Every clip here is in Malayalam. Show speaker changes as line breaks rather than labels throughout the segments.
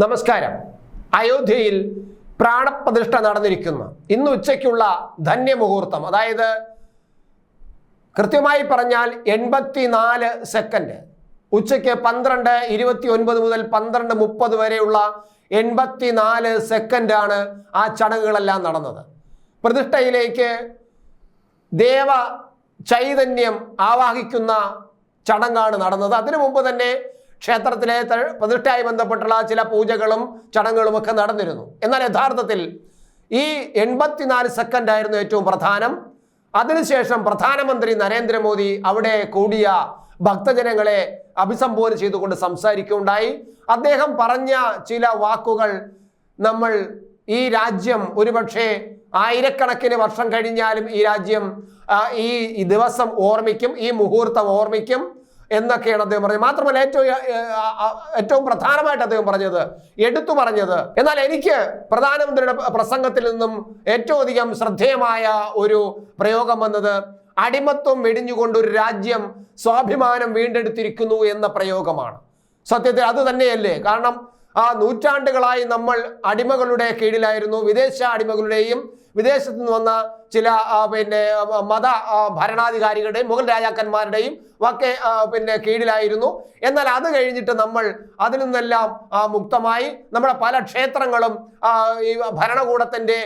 നമസ്കാരം. അയോധ്യയിൽ പ്രാണപ്രതിഷ്ഠ നടന്നിരിക്കുന്ന. ഇന്ന് ഉച്ചയ്ക്കുള്ള ധന്യമുഹൂർത്തം. അതായത് കൃത്യമായി പറഞ്ഞാൽ എൺപത്തിനാല് സെക്കൻഡ് ഉച്ചയ്ക്ക് പന്ത്രണ്ട് ഇരുപത്തി ഒൻപത് മുതൽ പന്ത്രണ്ട് മുപ്പത് വരെയുള്ള എൺപത്തിനാല് സെക്കൻഡാണ് ആ ചടങ്ങുകളെല്ലാം നടന്നത്. പ്രതിഷ്ഠയിലേക്ക് ദേവ ചൈതന്യം ആവാഹിക്കുന്ന ചടങ്ങാണ് നടന്നത്. അതിനു മുമ്പ് തന്നെ ക്ഷേത്രത്തിലെ പ്രതിഷ്ഠയായി ബന്ധപ്പെട്ടുള്ള ചില പൂജകളും ചടങ്ങുകളും ഒക്കെ നടന്നിരുന്നു. എന്നാൽ യഥാർത്ഥത്തിൽ ഈ എൺപത്തിനാല് സെക്കൻഡ് ആയിരുന്നു ഏറ്റവും പ്രധാനം. അതിനുശേഷം പ്രധാനമന്ത്രി നരേന്ദ്രമോദി അവിടെ കൂടിയ ഭക്തജനങ്ങളെ അഭിസംബോധന ചെയ്തുകൊണ്ട് സംസാരിക്കുകയുണ്ടായി. അദ്ദേഹം പറഞ്ഞ ചില വാക്കുകൾ നമ്മൾ ഈ രാജ്യം ഒരുപക്ഷെ ആയിരക്കണക്കിന് വർഷം കഴിഞ്ഞാലും ഈ രാജ്യം ഈ ദിവസം ഓർമ്മിക്കും ഈ മുഹൂർത്തം ഓർമ്മിക്കും. എന്നൊക്കെയാണ് അദ്ദേഹം പറഞ്ഞത്. മാത്രമല്ല ഏറ്റവും ഏറ്റവും പ്രധാനമായിട്ട് അദ്ദേഹം പറഞ്ഞത് എടുത്തു പറഞ്ഞത്. എന്നാൽ എനിക്ക് പ്രധാനമന്ത്രിയുടെ പ്രസംഗത്തിൽ നിന്നും ഏറ്റവും അധികം ശ്രദ്ധേയമായ ഒരു പ്രയോഗം വന്നത് അടിമത്വം വെടിഞ്ഞുകൊണ്ട് ഒരു രാജ്യം സ്വാഭിമാനം വീണ്ടെടുത്തിരിക്കുന്നു എന്ന പ്രയോഗമാണ്. സത്യത്തിൽ അത് തന്നെയല്ലേ? കാരണം ആ നൂറ്റാണ്ടുകളായി നമ്മൾ അടിമകളുടെ കീഴിലായിരുന്നു. വിദേശ അടിമകളുടെയും വിദേശത്ത് നിന്ന് വന്ന ചില പിന്നെ മത ഭരണാധികാരികളുടെയും മുഗൾ രാജാക്കന്മാരുടെയും ഒക്കെ പിന്നെ കീഴിലായിരുന്നു. എന്നാൽ അത് കഴിഞ്ഞിട്ട് നമ്മൾ അതിൽ നിന്നെല്ലാം മുക്തമായി നമ്മുടെ പല ക്ഷേത്രങ്ങളും ഈ ഭരണകൂടത്തിന്റെ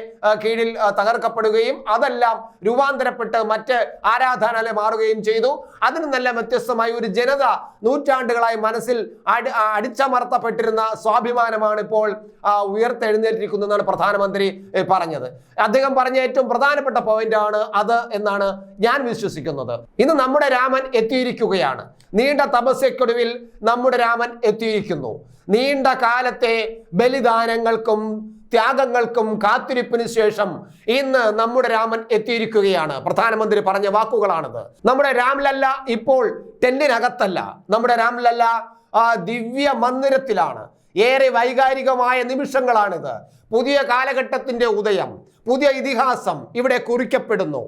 കീഴിൽ തകർക്കപ്പെടുകയും അതെല്ലാം രൂപാന്തരപ്പെട്ട് മറ്റ് ആരാധനാലയം മാറുകയും ചെയ്തു. അതിൽ നിന്നെല്ലാം വ്യത്യസ്തമായി ഒരു ജനത നൂറ്റാണ്ടുകളായി മനസ്സിൽ അടി അടിച്ചമർത്തപ്പെട്ടിരുന്ന സ്വാഭിമാനമാണ് ഇപ്പോൾ ഉയർത്തെഴുന്നേറ്റിരിക്കുന്നതെന്നാണ് പ്രധാനമന്ത്രി പറഞ്ഞത്. അദ്ദേഹം പറഞ്ഞ ഏറ്റവും പ്രധാനപ്പെട്ട പോയിന്റ് ആണ് അത് എന്നാണ് ഞാൻ വിശ്വസിക്കുന്നത്. ഇന്ന് നമ്മുടെ രാമൻ എത്തിയിരിക്കുകയാണ്. നീണ്ട തപസ്യക്കൊടുവിൽ നമ്മുടെ രാമൻ എത്തിയിരിക്കുന്നു. നീണ്ട കാലത്തെ ബലിദാനങ്ങൾക്കും ത്യാഗങ്ങൾക്കും കാത്തിരിപ്പിന് ശേഷം ഇന്ന് നമ്മുടെ രാമൻ എത്തിയിരിക്കുകയാണ്. പ്രധാനമന്ത്രി പറഞ്ഞ വാക്കുകളാണത്. നമ്മുടെ രാംലല്ല ഇപ്പോൾ ടെന്റിനകത്തല്ല നമ്മുടെ രാംലല്ല ആ ദിവ്യ മന്ദിരത്തിലാണ്. ഏറെ വൈകാരികമായ നിമിഷങ്ങളാണിത്. പുതിയ കാലഘട്ടത്തിന്റെ ഉദയം പുതിയ ഇതിഹാസം ഇവിടെ കുറിക്കപ്പെടുന്നു.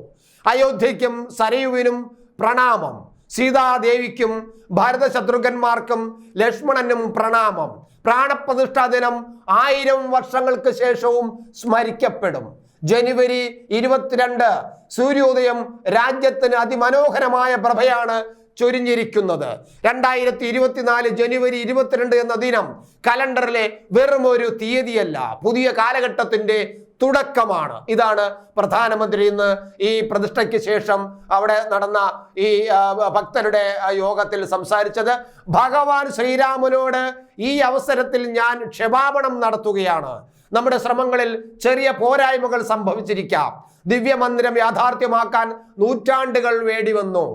അയോധ്യയ്ക്കും സരയുവിനും പ്രണാമം സീതാദേവിക്കും ഭരതശത്രുഘന്മാർക്കും ലക്ഷ്മണനും പ്രണാമം. പ്രാണപ്രതിഷ്ഠാ ദിനം ആയിരം വർഷങ്ങൾക്ക് ശേഷവും സ്മരിക്കപ്പെടും. ജനുവരി ഇരുപത്തിരണ്ട് സൂര്യോദയം രാജ്യത്തിന് അതിമനോഹരമായ പ്രഭയാണ് ചൊരിഞ്ഞിരിക്കുന്നത്. രണ്ടായിരത്തി ഇരുപത്തിനാല് ജനുവരി ഇരുപത്തിരണ്ട് എന്ന ദിനം കലണ്ടറിലെ വെറും ഒരു തീയതിയല്ല പുതിയ കാലഘട്ടത്തിന്റെ തുടക്കമാണ്. ഇതാണ് പ്രധാനമന്ത്രി ഇന്ന് ഈ പ്രതിഷ്ഠയ്ക്ക് ശേഷം അവിടെ നടന്ന ഈ ഭക്തരുടെ യോഗത്തിൽ സംസാരിച്ചത്. ഭഗവാൻ ശ്രീരാമനോട് ഈ അവസരത്തിൽ ഞാൻ ക്ഷമാപണം നടത്തുകയാണ്. നമ്മുടെ ശ്രമങ്ങളിൽ ചെറിയ പോരായ്മകൾ സംഭവിച്ചിരിക്കാം. ദിവ്യമന്ദിരം യാഥാർത്ഥ്യമാക്കാൻ നൂറ്റാണ്ടുകൾ വേണ്ടി വന്നു.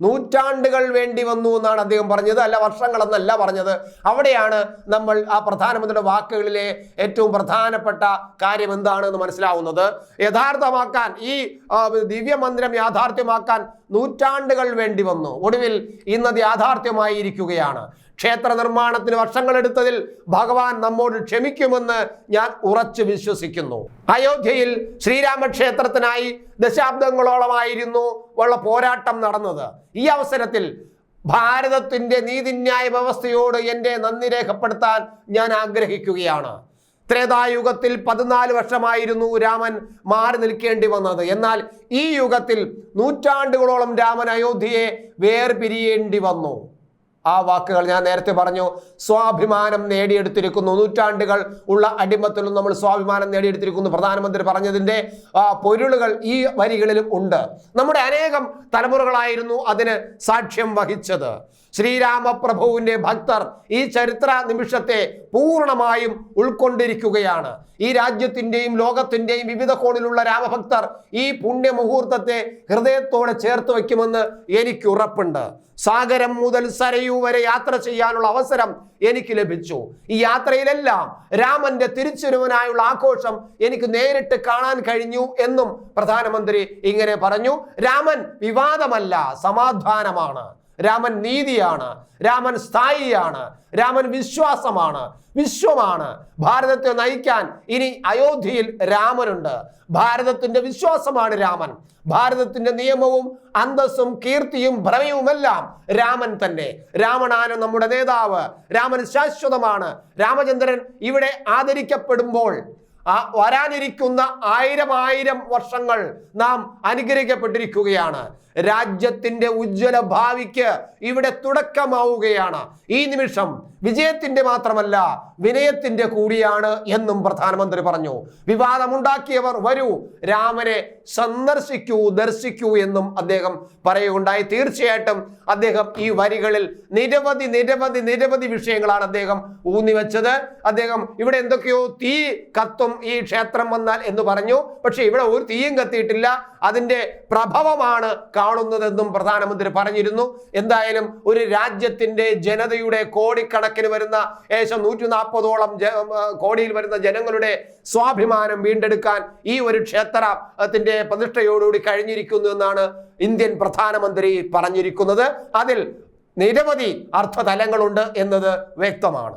നൂറ്റാണ്ടുകൾ വേണ്ടി വന്നു എന്നാണ് അദ്ദേഹം പറഞ്ഞത്. അല്ല വർഷങ്ങളെന്നല്ല പറഞ്ഞത്. അവിടെയാണ് നമ്മൾ ആ പ്രധാനമന്ത്രിയുടെ വാക്കുകളിലെ ഏറ്റവും പ്രധാനപ്പെട്ട കാര്യം എന്താണെന്ന് മനസ്സിലാവുന്നത്. യഥാർത്ഥമാക്കാൻ ഈ ദിവ്യമന്ദിരം യാഥാർത്ഥ്യമാക്കാൻ നൂറ്റാണ്ടുകൾ വേണ്ടി വന്നു. ഒടുവിൽ ഇന്നത് യാഥാർത്ഥ്യമായിരിക്കുകയാണ്. ക്ഷേത്ര നിർമ്മാണത്തിന് വർഷങ്ങളെടുത്തതിൽ ഭഗവാൻ നമ്മോട് ക്ഷമിക്കുമെന്ന് ഞാൻ ഉറച്ചു വിശ്വസിക്കുന്നു. അയോധ്യയിൽ ശ്രീരാമക്ഷേത്രത്തിനായി ദശാബ്ദങ്ങളോളമായിരുന്നു ഉള്ള പോരാട്ടം നടന്നത്. ഈ അവസരത്തിൽ ഭാരതത്തിന്റെ നീതിന്യായ വ്യവസ്ഥയോട് എന്റെ നന്ദി രേഖപ്പെടുത്താൻ ഞാൻ ആഗ്രഹിക്കുകയാണ്. ത്രേതായുഗത്തിൽ പതിനാല് വർഷമായിരുന്നു രാമൻ മാറി നിൽക്കേണ്ടി വന്നത്. എന്നാൽ ഈ യുഗത്തിൽ നൂറ്റാണ്ടുകളോളം രാമൻ അയോധ്യയെ വേർപിരിയേണ്ടി വന്നു. ആ വാക്കുകൾ ഞാൻ നേരത്തെ പറഞ്ഞു സ്വാഭിമാനം നേടിയെടുത്തിരിക്കുന്നു. നൂറ്റാണ്ടുകൾ ഉള്ള അടിമത്തിലും നമ്മൾ സ്വാഭിമാനം നേടിയെടുത്തിരിക്കുന്നു. പ്രധാനമന്ത്രി പറഞ്ഞതിന്റെ പൊരുളുകൾ ഈ വരികളിലും ഉണ്ട്. നമ്മുടെ അനേകം തലമുറകളായിരുന്നു അതിന് സാക്ഷ്യം വഹിച്ചത്. ശ്രീരാമപ്രഭുവിന്റെ ഭക്തർ ഈ ചരിത്ര നിമിഷത്തെ പൂർണമായും ഉൾക്കൊണ്ടിരിക്കുകയാണ്. ഈ രാജ്യത്തിന്റെയും ലോകത്തിന്റെയും വിവിധ കോണിലുള്ള രാമഭക്തർ ഈ പുണ്യമുഹൂർത്തത്തെ ഹൃദയത്തോടെ ചേർത്ത് വയ്ക്കുമെന്ന് എനിക്ക് ഉറപ്പുണ്ട് സാഗരം മുതൽ സരയൂ വരെ യാത്ര ചെയ്യാനുള്ള അവസരം എനിക്ക് ലഭിച്ചു. ഈ യാത്രയിലെല്ലാം രാമന്റെ തിരിച്ചൊരുവനായുള്ള ആഘോഷം എനിക്ക് നേരിട്ട് കാണാൻ കഴിഞ്ഞു എന്നും പ്രധാനമന്ത്രി ഇങ്ങനെ പറഞ്ഞു. രാമൻ വിവാദമല്ല സമാധാനമാണ്. രാമൻ നീതിയാണ് രാമൻ സ്ഥായിയാണ് രാമൻ വിശ്വാസമാണ് വിശ്വമാണ്. ഭാരതത്തെ നയിക്കാൻ ഇനി അയോധ്യയിൽ രാമനുണ്ട്. ഭാരതത്തിന്റെ വിശ്വാസമാണ് രാമൻ. ഭാരതത്തിന്റെ നിയമവും അന്തസ്സും കീർത്തിയും ഭ്രമയുമെല്ലാം രാമൻ തന്നെ. രാമനാണ് നമ്മുടെ നേതാവ്. രാമൻ ശാശ്വതമാണ്. രാമചന്ദ്രൻ ഇവിടെ ആദരിക്കപ്പെടുമ്പോൾ ആ വരാനിരിക്കുന്ന ആയിരം ആയിരം വർഷങ്ങൾ നാം അനുഗ്രഹിക്കപ്പെട്ടിരിക്കുകയാണ്. രാജ്യത്തിന്റെ ഉജ്ജ്വല ഭാവിക്ക് ഇവിടെ തുടക്കമാവുകയാണ്. ഈ നിമിഷം വിജയത്തിന്റെ മാത്രമല്ല വിനയത്തിന്റെ കൂടിയാണ് എന്നും പ്രധാനമന്ത്രി പറഞ്ഞു. വിവാദമുണ്ടാക്കിയവർ വരൂ രാമനെ സന്ദർശിക്കൂ ദർശിക്കൂ എന്നും അദ്ദേഹം പറയുകയുണ്ടായി. തീർച്ചയായിട്ടും അദ്ദേഹം ഈ വരികളിൽ നിരവധി നിരവധി നിരവധി വിഷയങ്ങളാണ് അദ്ദേഹം ഊന്നിവെച്ചത് അദ്ദേഹം ഇവിടെ എന്തൊക്കെയോ തീ കത്തും ഈ ക്ഷേത്രം വന്നാൽ എന്ന് പറഞ്ഞു. പക്ഷെ ഇവിടെ ഒരു തീയും കത്തിയിട്ടില്ല. അതിന്റെ പ്രഭവമാണ് കാണുന്നതെന്നും പ്രധാനമന്ത്രി പറഞ്ഞിരുന്നു. എന്തായാലും ഒരു രാജ്യത്തിന്റെ ജനതയുടെ കോടിക്കണക്കിന് വരുന്ന ഏകദേശം നൂറ്റി നാൽപ്പതോളം കോടിയിൽ വരുന്ന ജനങ്ങളുടെ സ്വാഭിമാനം വീണ്ടെടുക്കാൻ ഈ ഒരു ക്ഷേത്രത്തിന്റെ പ്രതിഷ്ഠയോടുകൂടി കഴിഞ്ഞിരിക്കുന്നു എന്നാണ് ഇന്ത്യൻ പ്രധാനമന്ത്രി പറഞ്ഞിരിക്കുന്നത്. അതിൽ നിരവധി അർത്ഥതലങ്ങളുണ്ട് എന്നത് വ്യക്തമാണ്.